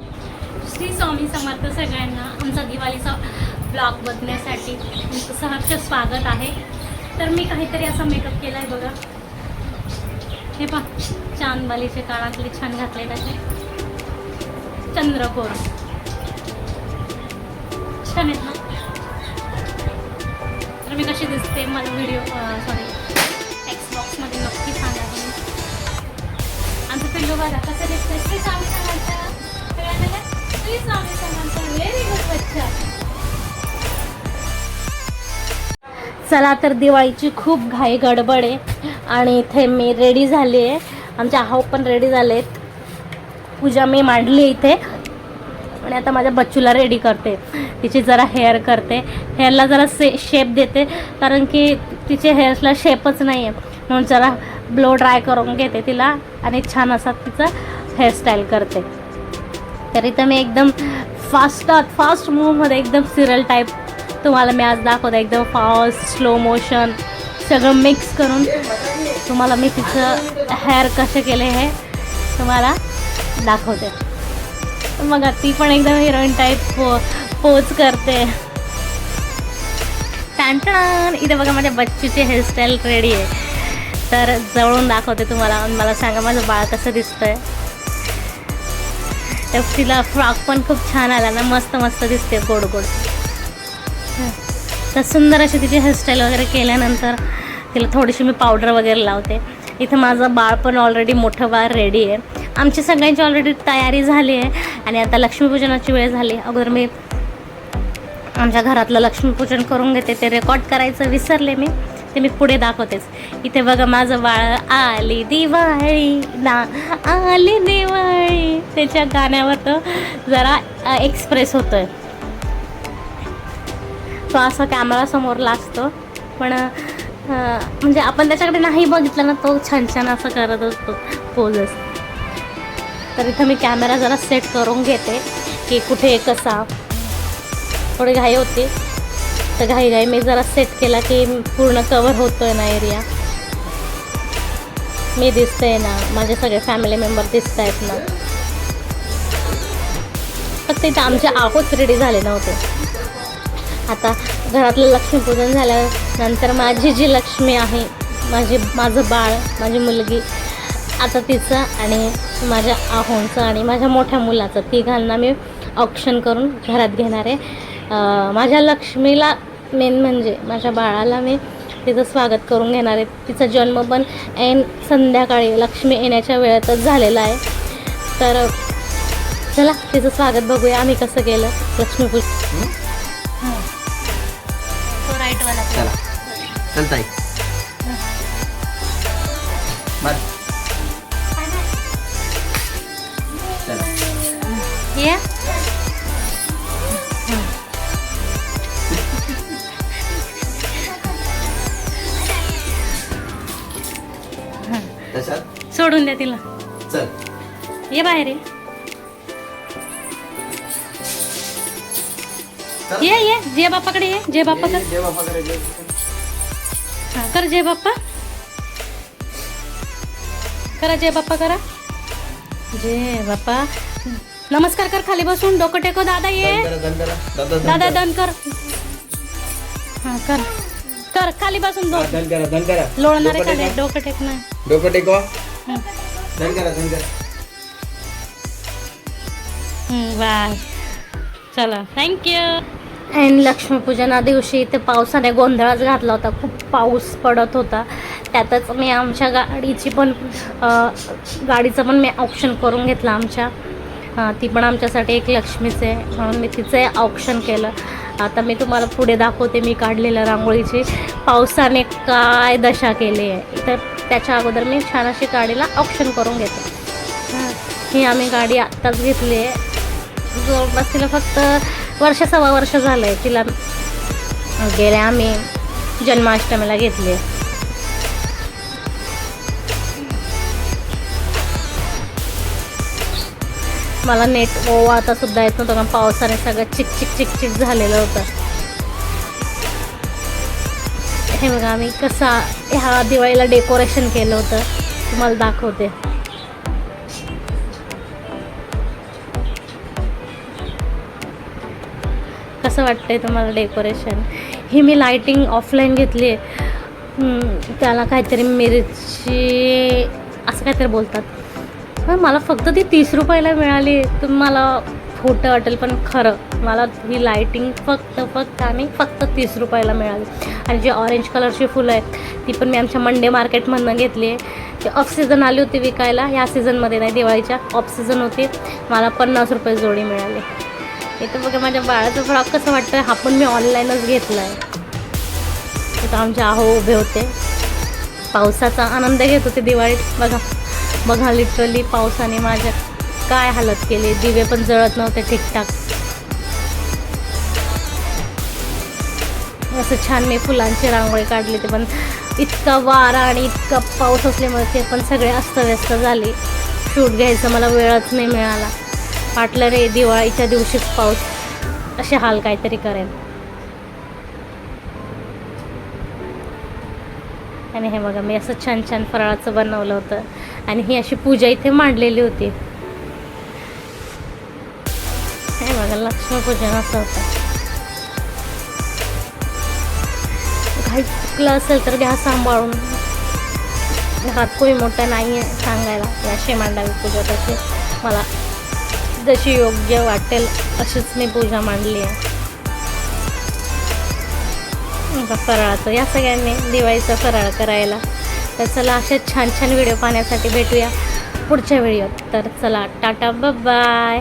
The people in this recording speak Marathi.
श्री स्वामी समर्थ सगळ्यांना आमचा दिवाळीचा ब्लॉग बघण्यासाठी तुमचं सहर्ष स्वागत आहे. तर मी काहीतरी असा मेकअप केला आहे बघा. हे पा चांदबालीचे काळातले छान घातले त्याचे. चंद्रकोर. छान आहेत ना? तर मी कशी दिसते मला व्हिडिओ सॉरी टेक्स्ट बॉक्समध्ये नक्की सांगा आमचं पिल्लू बघा कसं दिसतंय? श्री स्वामी समर्थ. श्री स्वामी समर्थ व्हेरी गुड बच्चा चला तर दिवाळीची खूप घाई गडबड आहे आणि इथे मी रेडी झाली आहे. आमच्या हाव पण रेडी झाले आहेत पूजा मी मांडली इथे. आणि आता माझ्या बच्चूला रेडी करते. तिची जरा हेअर करते. हेअरला जरा से शेप देते. कारण की तिचे हेअर्सला शेपच नाही आहे म्हणून जरा ब्लो ड्राय करून घेते तिला आणि छान असा तिचा हेअरस्टाईल करते. तर इथं मी एकदम फास्टात फास्ट मूवमध्ये एकदम सिरियल टाईप तुम्हाला मी आज दाखवते एकदम फास्ट स्लो मोशन सगळं मिक्स करून. तुम्हाला मी तिचं हेअर कसे केले हे तुम्हाला दाखवते. मग ती पण एकदम हिरोईन टाईप पो पोज करते. टॅन इथे बघा माझ्या बच्चूची हेअरस्टाईल रेडी आहे. तर जवळून दाखवते तुम्हाला मला सांगा माझं बाळ कसं दिसतंय. तर तिला फ्रॉक पण खूप छान आला ना मस्त मस्त दिसते गोड गोड. तर सुंदर अशी तिची हेअरस्टाईल वगैरे केल्यानंतर तिला थोडीशी मी पावडर वगैरे लावते. इथं माझं बाळ पण ऑलरेडी मोठं बाळ रेडी आहे. आमची सगळ्यांची ऑलरेडी तयारी झाली आहे आणि आता लक्ष्मीपूजनाची वेळ झाली. अगोदर मी आमच्या घरातलं लक्ष्मीपूजन करून घेते ते रेकॉर्ड करायचं विसरले मी. ते मी पुढे दाखवतेच. इथे बघा माझं बाळ आली दिवाळी ना आली दिवाळी. त्याच्या गाण्यावर तो जरा एक्सप्रेस होतोय. तो असा कॅमेरासमोरला असतो पण म्हणजे आपण त्याच्याकडे नाही बघितलं ना तो छान छान असं करत असतो. पोजेस. तर इथं मी कॅमेरा जरा सेट करून घेते की कुठे कसा. थोडी घाई होती. तर घाई घाई मी जरा सेट केला की पूर्ण कवर होतोय ना एरिया मी दिसते ना माझे सगळे फॅमिली मेंबर दिसत आहेत ना. फक्त इथं आमचे आहोत रेडी झाले नव्हते. आता घरातलं लक्ष्मीपूजन झाल्यानंतर माझी जी लक्ष्मी आहे माझी माझं बाळ माझी मुलगी आता तिचं आणि माझ्या आहोंचं आणि माझ्या मोठ्या मुलाचं तिघांना मी ऑप्शन करून घरात घेणार आहे. माझ्या लक्ष्मीला मेन म्हणजे माझ्या बाळाला मी तिचं स्वागत करून घेणार आहे. तिचा जन्म पण ऐन संध्याकाळी लक्ष्मी येण्याच्या वेळेतच झालेला आहे. तर चला तिचं स्वागत बघूया. आम्ही कसं केलं? लक्ष्मीपूज तो राईटवाला चला. चल सोडून द्या तिला. चल. ये बाहेर ये. चल. ये ये. जय बाप्पाकडे ये. जय बाप्पा कर जय बाप्पाकडे जय हा, कर जय बाप्पा करा जय बाप्पा करा. जय बाप्पा नमस्कार कर खाली बसून. डोकं टेको दादा ये. दन करा, दन करा. दादा दन दादा करा. दन कर. हा कर. कर खाली बसून हा, दो दन करा दन करा. लोळणारे डोकं. डोकं टेक ना डोकं टेकवा. हं. दन करा दन करा. हं, बाय. चला थँक्यू आणि लक्ष्मीपूजना दिवशी इथे पावसाने गोंधळच घातला होता. खूप पाऊस पडत होता. त्यातच मी आमच्या गाडीची पण अ, गाडीचं पण मी ऑप्शन करून घेतलं आमच्या. अ, ती पण आमच्यासाठी एक लक्ष्मीच आहे म्हणून मी तिचं ऑप्शन केलं. आता मी तुम्हाला पुढे दाखवते मी काढलेल्या रांगोळीची. पावसाने काय दशा केली आहे. तर त्याच्या अगोदर मी छान अशी गाडीला ऑप्शन करून घेते. हां. आम्ही गाडी आत्ताच घेतली आहे. जवळपास तिला फक्त वर्ष सव्वा वर्ष झालं आहे तिला गेल्या आम्ही जन्माष्टमीला घेतली आहे. मला नेट ओवा आता सुद्धा येत नव्हतं कारण पावसाने सगळं चिक चिक चिक चिक झालेलं होतं. हे बघा मी कसा ह्या दिवाळीला डेकोरेशन केलं होतं तुम्हाला दाखवते. कसं वाटतंय तुम्हाला डेकोरेशन ही मी लायटिंग ऑफलाईन घेतली आहे. त्याला काहीतरी मिरची असं काहीतरी बोलतात. पण मला फक्त ती तीस रुपयाला मिळाली. तुम्हाला खोटं वाटेल पण खरं. मला ही लायटिंग फक्त फक्त आणि फक्त तीस रुपयाला मिळाली. आणि जी ऑरेंज कलरची फुलं आहेत ती पण मी आमच्या मंडे मार्केटमधनं घेतली आहे. ती ऑफ सीझन आली होती विकायला ह्या सीझनमध्ये नाही दिवाळीच्या ऑफ सीझन होती. मला पन्नास रुपये जोडी मिळाली. इथं बघा माझ्या बाळाचं फ्रॉक कसं वाटतं हा पण मी ऑनलाईनच घेतला आहे इथं आमचे आहो उभे होते. पावसाचा आनंद घेत होते दिवाळीत. बघा. बघा लिटरली पावसाने माझ्या काय हालत केले. दिवे पण जळत नव्हते ठीकठाक. असं छान मी फुलांची रांगोळी काढली ते पण इतका वारा आणि इतका पाऊस असल्यामुळे ते पण सगळे अस्तव्यस्त झाले. शूट घ्यायचं मला वेळच नाही मिळाला. वाटलं रे दिवाळीच्या दिवशीच पाऊस असे हाल काहीतरी करेल. आणि हे बघा मी असं छान छान फराळाचं बनवलं होतं. आणि ही अशी पूजा इथे मांडलेली होती. हे बघा लक्ष्मीपूजन असं होतं. काही चुकलं असेल तर घ्या सांभाळून. घरात कोणी मोठं नाही आहे सांगायला. की अशी मांडावी पूजा तशी मला जशी योग्य वाटेल अशीच मी पूजा मांडली आहे. फराळाचं. या सगळ्यांनी दिवाळीचा फराळ करायला. तर चला अशा छान छान व्हिडिओ पाहण्यासाठी भेटूया पुढच्या व्हिडिओत. तर चला टाटा बाय